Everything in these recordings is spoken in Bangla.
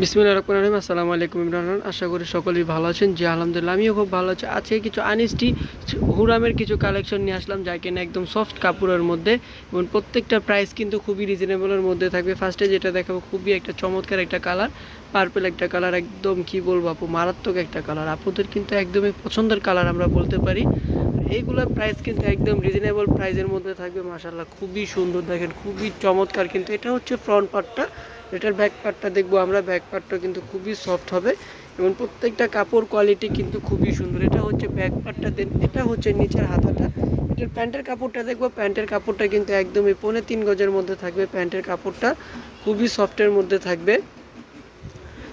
বিসমিল্লা রহমান রহিম। আসসালামু আলাইকুম ইমরান। আশা করি সকলেই ভালো আছেন। জি, আলহামদুলিল্লাহ, আমিও খুব ভালো আছি। আজকে কিছু আনিস্টি হুরামের কিছু কালেকশন নিয়ে আসলাম, যা কিনা একদম সফট কাপড়ের মধ্যে এবং প্রত্যেকটা প্রাইস কিন্তু খুবই রিজনেবলের মধ্যে থাকবে। ফার্স্টে যেটা দেখাবো, খুবই একটা চমৎকার একটা কালার পার্পেল একটা কালার, একদম কি বলব আপু, মারাত্মক একটা কালার। আপুদের কিন্তু একদমই পছন্দের কালার আমরা বলতে পারি। এইগুলোর প্রাইস কিন্তু একদম রিজনেবল প্রাইসের মধ্যে থাকবে মাসাল্লাহ খুবই সুন্দর দেখেন, খুবই চমৎকার কিন্তু। এটা হচ্ছে ফ্রন্ট পার্টটা এটার ব্যাক পার্টটা দেখব আমরা। ব্যাক পার্টটা কিন্তু খুবই সফট হবে এবং প্রত্যেকটা কাপড় কোয়ালিটি কিন্তু খুবই সুন্দর। এটা হচ্ছে ব্যাক পার্টটা দেন, এটা হচ্ছে নিচের হাতাটা। এটার প্যান্টের কাপড়টা দেখব। প্যান্টের কাপড়টা কিন্তু একদমই পৌনে তিন গজের মধ্যে থাকবে। প্যান্টের কাপড়টা খুবই সফটের মধ্যে থাকবে।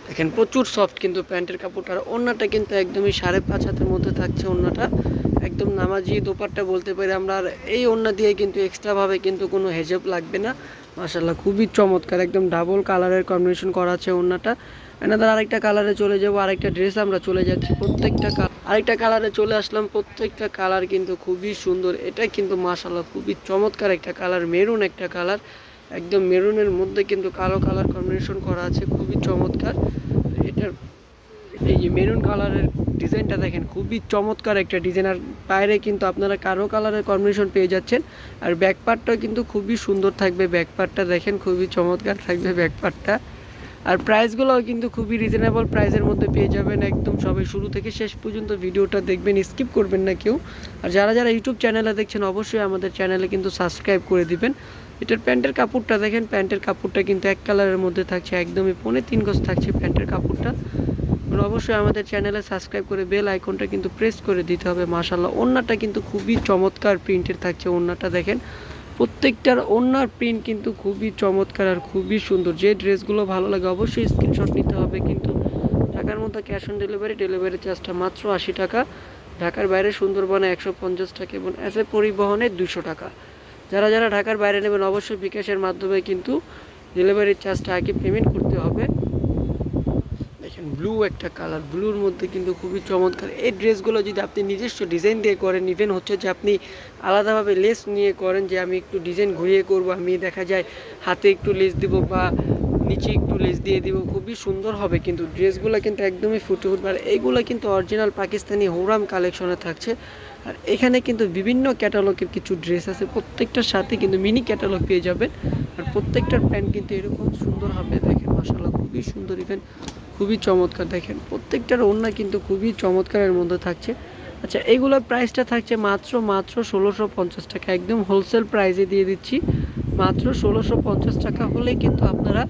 দেখেন, প্রচুর সফট কিন্তু প্যান্টের কাপড়টা। আর ওড়নাটা কিন্তু একদমই সাড়ে পাঁচ হাতের মধ্যে থাকছে ওড়নাটা একদম নামাজি দোপারটা বলতে পারি আমরা, আর এই ওড়না দিয়ে কিন্তু এক্সট্রাভাবে কিন্তু কোনো হেজেব লাগবে না। মাসাল্লাহ খুবই চমৎকার, একদম ডাবল কালারের কম্বিনেশন করা আছে ওড়নাটা। এনাদের আরেকটা কালারে চলে যাব, আরেকটা ড্রেস আমরা চলে যাচ্ছি, প্রত্যেকটা আরেকটা কালারে চলে আসলাম, প্রত্যেকটা কালার কিন্তু খুবই সুন্দর। এটা কিন্তু মাসাল্লাহ খুবই চমৎকার একটা কালার মেরুন একটা কালার একদম মেরুনের মধ্যে কিন্তু কালো কালার কম্বিনেশন করা আছে, খুবই চমৎকার। এটার এই যে মেরুন কালারের ডিজাইনটা দেখেন, খুবই চমৎকার একটা ডিজাইন। আর বাইরে কিন্তু আপনারা কালো কালারের কম্বিনেশন পেয়ে যাচ্ছেন। আর ব্যাক পার্টটাও কিন্তু খুবই সুন্দর থাকবে। ব্যাক পার্টটা দেখেন, খুবই চমৎকার থাকবে ব্যাক পার্টটা আর প্রাইসগুলোও কিন্তু খুবই রিজনেবল প্রাইসের মধ্যে পেয়ে যাবেন একদম সবাই শুরু থেকে শেষ পর্যন্ত ভিডিওটা দেখবেন স্কিপ করবেন না কেউ। আর যারা যারা ইউটিউব চ্যানেলে দেখছেন, অবশ্যই আমাদের চ্যানেলে কিন্তু সাবস্ক্রাইব করে দিবেন। এটার প্যান্টের কাপড়টা দেখেন, প্যান্টের কাপড়টা কিন্তু এক কালারের মধ্যে থাকছে, একদমই পৌনে তিন গজ থাকছে প্যান্টের কাপড়টা। অবশ্যই আমাদের চ্যানেলে সাবস্ক্রাইব করে বেল আইকনটা কিন্তু প্রেস করে দিতে হবে। মাশাল্লাহ ওন্নাটা কিন্তু খুবই চমৎকার প্রিন্টের থাকছে ওন্নাটা দেখেন। প্রত্যেকটার ওন্নার প্রিন্ট কিন্তু খুবই চমৎকার আর খুবই সুন্দর। যে ড্রেসগুলো ভালো লাগে অবশ্যই স্ক্রিনশট নিতে হবে কিন্তু ঢাকার মধ্যে ক্যাশ অন ডেলিভারি ডেলিভারি চার্জটা মাত্র আশি টাকা। ঢাকার বাইরে সুন্দরবনে একশো পঞ্চাশ টাকা এবং এস এ পরিবহনে দুশো টাকা। যারা যারা ঢাকার বাইরে নেবেন অবশ্যই বিকাশের মাধ্যমে কিন্তু ডেলিভারি চার্জটা আগে পেমেন্ট করতে হবে। ব্লু একটা কালার ব্লুর মধ্যে কিন্তু খুবই চমৎকার। এই ড্রেসগুলো যদি আপনি নিজস্ব ডিজাইন দিয়ে করেন ইভেন হচ্ছে যে আপনি আলাদাভাবে লেস নিয়ে করেন যে আমি একটু ডিজাইন ঘুরিয়ে করব, আমি দেখা যায় হাতে একটু লেস দিব বা নিচে একটু লেস দিয়ে দিব, খুবই সুন্দর হবে কিন্তু ড্রেসগুলো কিন্তু একদমই ফুটে উঠবে। আর এইগুলো কিন্তু অরিজিনাল পাকিস্তানি হোরাম কালেকশনে থাকছে। আর এখানে কিন্তু বিভিন্ন ক্যাটালগের কিছু ড্রেস আছে, প্রত্যেকটার সাথে কিন্তু মিনি ক্যাটালগ পেয়ে যাবেন। আর প্রত্যেকটার প্যান্ট কিন্তু এরকম সুন্দর হবে, দেখেন মশালা খুবই সুন্দর ইভেন খুবই চমৎকার, দেখেন। প্রত্যেকটার ওড়না কিন্তু খুবই চমৎকারের মধ্যে থাকছে। আচ্ছা এইগুলোর প্রাইসটা থাকছে মাত্র মাত্র ষোলোশো পঞ্চাশ টাকা। একদম হোলসেল প্রাইসে দিয়ে দিচ্ছি। মাত্র ষোলোশো পঞ্চাশ টাকা হলেই কিন্তু আপনারা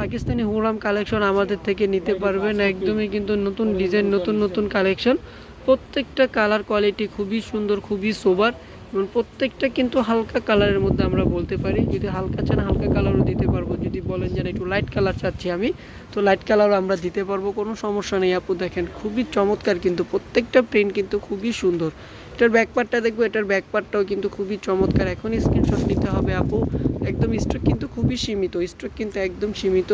পাকিস্তানি হুরাম কালেকশন আমাদের থেকে নিতে পারবেন। একদমই কিন্তু নতুন ডিজাইন নতুন নতুন কালেকশন প্রত্যেকটা কালার কোয়ালিটি খুবই সুন্দর, খুবই সোবার এবং প্রত্যেকটা কিন্তু হালকা কালারের মধ্যে আমরা বলতে পারি। যদি হালকা চান, হালকা কালারও দিতে পারব। যদি বলেন যে একটু লাইট কালার চাচ্ছি আমি, তো লাইট কালারও আমরা দিতে পারব, কোনো সমস্যা নেই। আপু, দেখেন, খুবই চমৎকার কিন্তু প্রত্যেকটা প্রিন্ট কিন্তু খুবই সুন্দর। এটার ব্যাক পার্টটা দেখব, এটার ব্যাক পার্টটাও কিন্তু খুবই চমৎকার। এখন স্ক্রিনশট নিতে হবে, আপু। একদম স্ট্রোক কিন্তু খুবই সীমিত স্ট্রোক কিন্তু একদম সীমিত।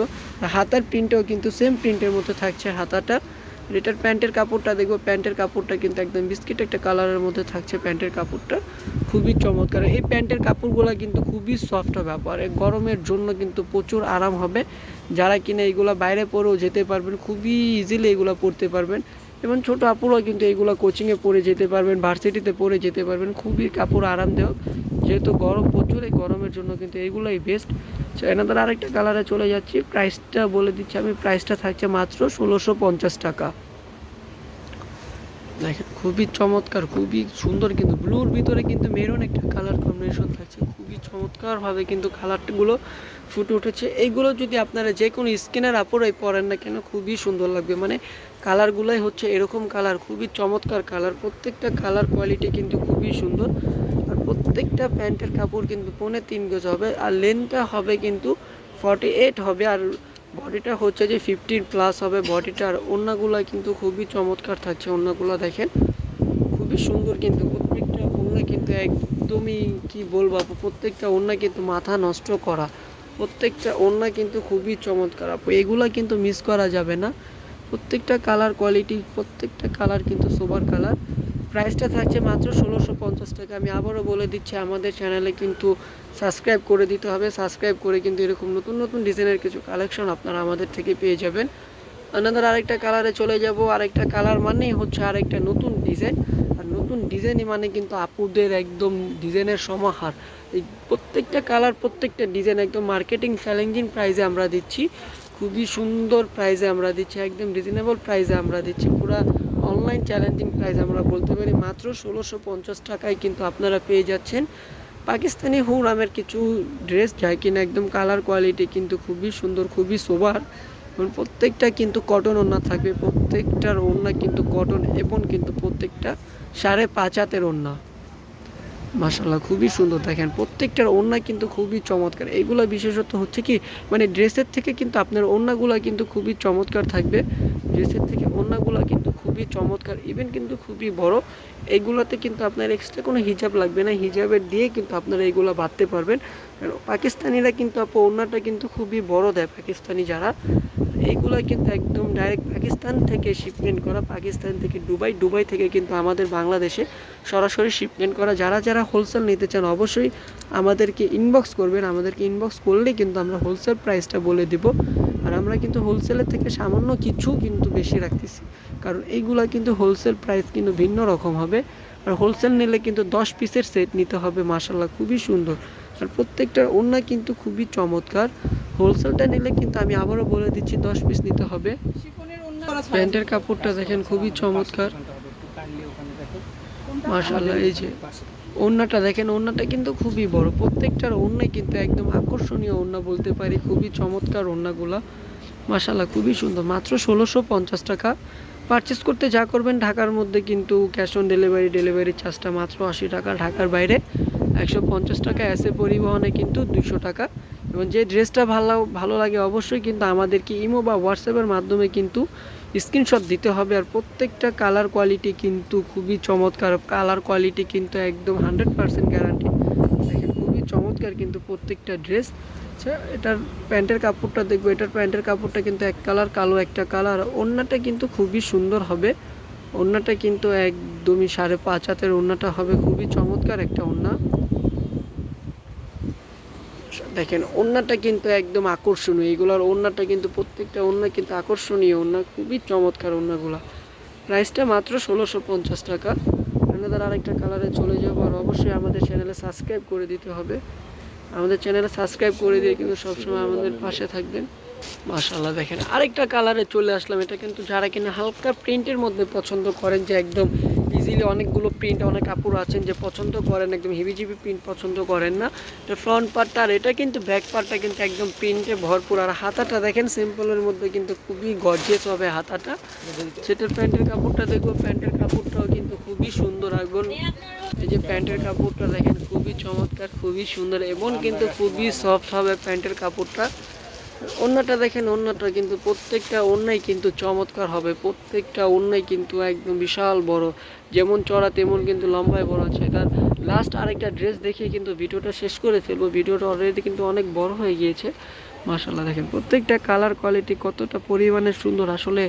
হাতার প্রিন্টটাও কিন্তু সেম প্রিন্টের মতো থাকছে হাতাটা। এটার প্যান্টের কাপড়টা, দেখব প্যান্টের কাপড়টা কিন্তু একদম বিস্কিট একটা কালারের মধ্যে থাকছে প্যান্টের কাপড়টা। খুবই চমৎকার। এই প্যান্টের কাপড়গুলো কিন্তু খুবই সফট হবে এই গরমের জন্য কিন্তু প্রচুর আরাম হবে। যারা কিনা এইগুলো বাইরে পরেও যেতে পারবেন, খুবই ইজিলি এগুলো পরতে পারবেন। এবং ছোট আপুরাও কিন্তু এইগুলো কোচিংয়ে পরে যেতে পারবেন ভার্সিটিতে পরে যেতে পারবেন। খুবই কাপড় আরামদায়ক। যেহেতু গরম, প্রচুর এই গরমের জন্য কিন্তু এইগুলোই বেস্ট এনাদের আরেকটা কালারে চলে যাচ্ছি। প্রাইসটা বলে দিচ্ছি আমি প্রাইসটা থাকছে মাত্র ষোলোশো পঞ্চাশ টাকা। দেখেন, খুবই চমৎকার, খুবই সুন্দর কিন্তু ব্লুর ভিতরে কিন্তু মেরুন একটা কালার কম্বিনেশন থাকছে। খুবই চমৎকারভাবে কিন্তু কালারগুলো ফুটে উঠেছে। এইগুলো যদি আপনারা যে কোনো স্কিনের আপড়াই পরেন না কেন, খুবই সুন্দর লাগবে। মানে কালারগুলোই হচ্ছে এরকম কালার খুবই চমৎকার কালার প্রত্যেকটা কালার কোয়ালিটি কিন্তু খুবই সুন্দর। প্রত্যেকটা প্যান্টের কাপড় কিন্তু পৌনে তিন গজ হবে, আর লেন্থটা হবে কিন্তু ফর্টি এইট হবে, আর বডিটা হচ্ছে যে ফিফটিন প্লাস হবে বডিটা আর ওড়নাগুলো কিন্তু খুবই চমৎকার থাকছে, ওড়নাগুলো দেখেন। খুবই সুন্দর কিন্তু, প্রত্যেকটা ওড়না কিন্তু একদমই কি বলব আপু, প্রত্যেকটা ওড়না কিন্তু মাথা নষ্ট করা, প্রত্যেকটা ওড়না কিন্তু খুবই চমৎকার আপু, এগুলা কিন্তু মিস করা যাবে না। প্রত্যেকটা কালার কোয়ালিটি প্রত্যেকটা কালার কিন্তু সোবার কালার প্রাইসটা থাকছে মাত্র ষোলোশো পঞ্চাশ টাকা। আমি আবারও বলে দিচ্ছি, আমাদের চ্যানেলে কিন্তু সাবস্ক্রাইব করে দিতে হবে। সাবস্ক্রাইব করে কিন্তু এরকম নতুন নতুন ডিজাইনের কিছু কালেকশন আপনারা আমাদের থেকে পেয়ে যাবেন। আপনাদের আরেকটা কালারে চলে যাব। আরেকটা কালার মানেই হচ্ছে আরেকটা নতুন ডিজাইন আর নতুন ডিজাইনই মানে কিন্তু আপুদের একদম ডিজাইনের সমাহার। এই প্রত্যেকটা কালার প্রত্যেকটা ডিজাইন একদম মার্কেটিং চ্যালেঞ্জিং প্রাইসে আমরা দিচ্ছি। খুবই সুন্দর প্রাইসে আমরা দিচ্ছি, একদম রিজনেবল প্রাইসে আমরা দিচ্ছি। পুরা অনলাইন চ্যালেঞ্জিং প্রাইস আমরা বলতে পারি মাত্র ষোলোশো পঞ্চাশ টাকায় কিন্তু আপনারা পেয়ে যাচ্ছেন পাকিস্তানি হুরামের কিছু ড্রেস যায় কিনা একদম কালার কোয়ালিটি কিন্তু খুবই সুন্দর, খুবই সোবার এবং প্রত্যেকটা কিন্তু কটন ওড়না থাকবে, প্রত্যেকটার ওড়না কিন্তু কটন এবং কিন্তু প্রত্যেকটা সাড়ে পাঁচ হাতের ওড়না। মাসাল্লাহ খুবই সুন্দর দেখেন, প্রত্যেকটার ওড়না কিন্তু খুবই চমৎকার। এগুলো বিশেষত হচ্ছে কি মানে ড্রেসের থেকে কিন্তু আপনার ওড়নাগুলো কিন্তু খুবই চমৎকার থাকবে। ড্রেসের থেকে ওড়নাগুলো কিন্তু খুবই চমৎকার ইভেন কিন্তু খুবই বড়। এইগুলোতে কিন্তু আপনার এক্সট্রা কোনো হিজাব লাগবে না, হিজাবের দিয়ে কিন্তু আপনারা এইগুলো বাঁধতে পারবেন। পাকিস্তানিরা কিন্তু আপু ওড়নাটা কিন্তু খুবই বড় দেয় পাকিস্তানি যারা। এইগুলো কিন্তু একদম ডাইরেক্ট পাকিস্তান থেকে শিপমেন্ট করা, পাকিস্তান থেকে দুবাই দুবাই থেকে কিন্তু আমাদের বাংলাদেশে সরাসরি শিপমেন্ট করা। যারা যারা হোলসেল নিতে চান, অবশ্যই আমাদেরকে ইনবক্স করবেন। আমাদেরকে ইনবক্স করলেই কিন্তু আমরা হোলসেল প্রাইসটা বলে দিব। আমরা কিন্তু হোলসেলের থেকে সামান্য কিছু কিন্তু বেশি রাখতেছি। কারণ এইগুলা কিন্তু হোলসেল প্রাইস কিন্তু ভিন্ন রকম হবে। আর হোলসেল নিলে কিন্তু দশ পিসের সেট নিতে হবে মাসাল্লাহ খুবই সুন্দর। আর প্রত্যেকটার ওড়না কিন্তু খুবই চমৎকার। হোলসেলটা নিলে কিন্তু আমি আবারও বলে দিচ্ছি দশ পিস নিতে হবে। প্যান্টের কাপড়টা দেখেন খুবই চমৎকার। মাশাল্লাহ এই যে ওড়নাটা দেখেন ওড়নাটা কিন্তু খুবই বড়। প্রত্যেকটার ওড়নাই কিন্তু একদম আকর্ষণীয় ওড়না বলতে পারি খুবই চমৎকার ওড়নাগুলা। মাশাল্লাহ খুবই সুন্দর। মাত্র ষোলোশো পঞ্চাশ টাকা। পারচেস করতে যা করবেন, ঢাকার মধ্যে কিন্তু ক্যাশ অন ডেলিভারি ডেলিভারি চার্জটা মাত্র আশি টাকা। ঢাকার বাইরে একশো পঞ্চাশ টাকা এসে পরিবহনে কিন্তু দুশো টাকা। এবং যে ড্রেসটা ভালো ভালো লাগে অবশ্যই কিন্তু আমাদেরকে ইমো বা হোয়াটসঅ্যাপের মাধ্যমে কিন্তু স্ক্রিনশট দিতে হবে। আর প্রত্যেকটা কালার কোয়ালিটি কিন্তু খুবই চমৎকার। কালার কোয়ালিটি কিন্তু একদম হান্ড্রেড পারসেন্ট গ্যারান্টি দেখেন, খুবই চমৎকার কিন্তু প্রত্যেকটা ড্রেস আচ্ছা এটার প্যান্টের কাপড়টা দেখব। এটার প্যান্টের কাপড়টা কিন্তু এক কালার, কালো একটা কালার। ওড়নাটা কিন্তু খুবই সুন্দর হবে। ওড়নাটা কিন্তু একদমই সাড়ে পাঁচ হাতের ওড়নাটা হবে। খুবই চমৎকার একটা ওড়না। দেখেন, ওড়নাটা কিন্তু একদম আকর্ষণীয়। এইগুলোর ওড়নাটা কিন্তু প্রত্যেকটা ওড়না কিন্তু আকর্ষণীয় ওড়না। খুবই চমৎকার ওড়নাগুলো। প্রাইসটা মাত্র ষোলোশো পঞ্চাশ টাকা। আরেকটা কালারে চলে যাব। আর অবশ্যই আমাদের চ্যানেলে সাবস্ক্রাইব করে দিতে হবে। আমাদের চ্যানেলে সাবস্ক্রাইব করে দিয়ে কিন্তু সবসময় আমাদের পাশে থাকবেন। মাশাল্লাহ দেখেন আরেকটা কালারে চলে আসলাম। এটা কিন্তু যারা কিনা হালকা প্রিন্টের মধ্যে পছন্দ করেন যে একদম ইজিলি অনেকগুলো প্রিন্ট, অনেক কাপড় আছেন যে পছন্দ করেন, একদম হেভিজিবি প্রিন্ট পছন্দ করেন না। এটা ফ্রন্ট পার্টটা আর এটা কিন্তু ব্যাক পার্টটা কিন্তু একদম প্রিন্টে ভরপুর। আর হাতাটা দেখেন সিম্পলের মধ্যে কিন্তু খুবই গর্জিয়াস হবে হাতাটা। সেটার প্যান্টের কাপড়টা দেখব প্যান্টের কাপড়টাও কিন্তু খুবই সুন্দর। এবং এই যে প্যান্টের কাপড়টা দেখেন, খুবই চমৎকার, খুবই সুন্দর এবং কিন্তু খুবই সফট হবে প্যান্টের কাপড়টা। অন্যটা দেখেন, অন্যটা কিন্তু প্রত্যেকটা অন্যায় কিন্তু চমৎকার হবে, প্রত্যেকটা অন্যায় কিন্তু একদম বিশাল বড়। যেমন চড়া, তেমন কিন্তু লম্বায় বড় আছে। তার লাস্ট আরেকটা ড্রেস দেখিয়ে কিন্তু ভিডিওটা শেষ করে ফেলব। ভিডিওটা অলরেডি কিন্তু অনেক বড় হয়ে গিয়েছে। মাশাল্লাহ দেখেন প্রত্যেকটা কালার কোয়ালিটি কতটা পরিমাণে সুন্দর। আসলে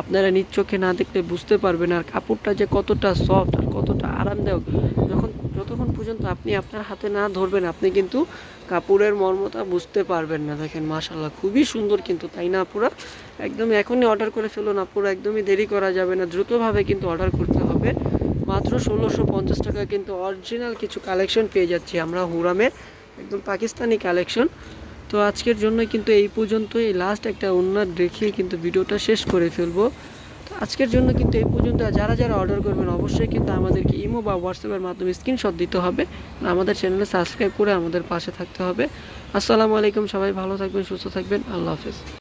আপনারা নিজ চোখে না দেখলে বুঝতে পারবেন আর কাপড়টা যে কতটা সফট আর কতটা আরামদায়ক, যখন, যতক্ষণ পর্যন্ত আপনি আপনার হাতে না ধরবেন, আপনি কিন্তু কাপড়ের মর্মতা বুঝতে পারবেন না। দেখেন মাশাল্লাহ খুবই সুন্দর কিন্তু, তাই না আপুরা? একদম এখনই অর্ডার করে ফেলুন আপুরা, একদমই দেরি করা যাবে না, দ্রুতভাবে কিন্তু অর্ডার করতে হবে। মাত্র ষোলোশো পঞ্চাশ টাকা কিন্তু অরিজিনাল কিছু কালেকশন পেয়ে যাচ্ছি আমরা হুরামের, একদম পাকিস্তানি কালেকশন তো আজকের জন্য কিন্তু এই পর্যন্ত এই লাস্ট একটা অন্যার দেখিয়ে কিন্তু ভিডিওটা শেষ করে ফেলব। তো আজকের জন্য কিন্তু এই পর্যন্ত। যারা যারা অর্ডার করবেন, অবশ্যই কিন্তু আমাদেরকে ইমো বা হোয়াটসঅ্যাপের মাধ্যমে স্ক্রিনশট দিতে হবে। আমাদের চ্যানেলে সাবস্ক্রাইব করে আমাদের পাশে থাকতে হবে। আসসালামু আলাইকুম, সবাই ভালো থাকবেন, সুস্থ থাকবেন। আল্লাহ হাফেজ।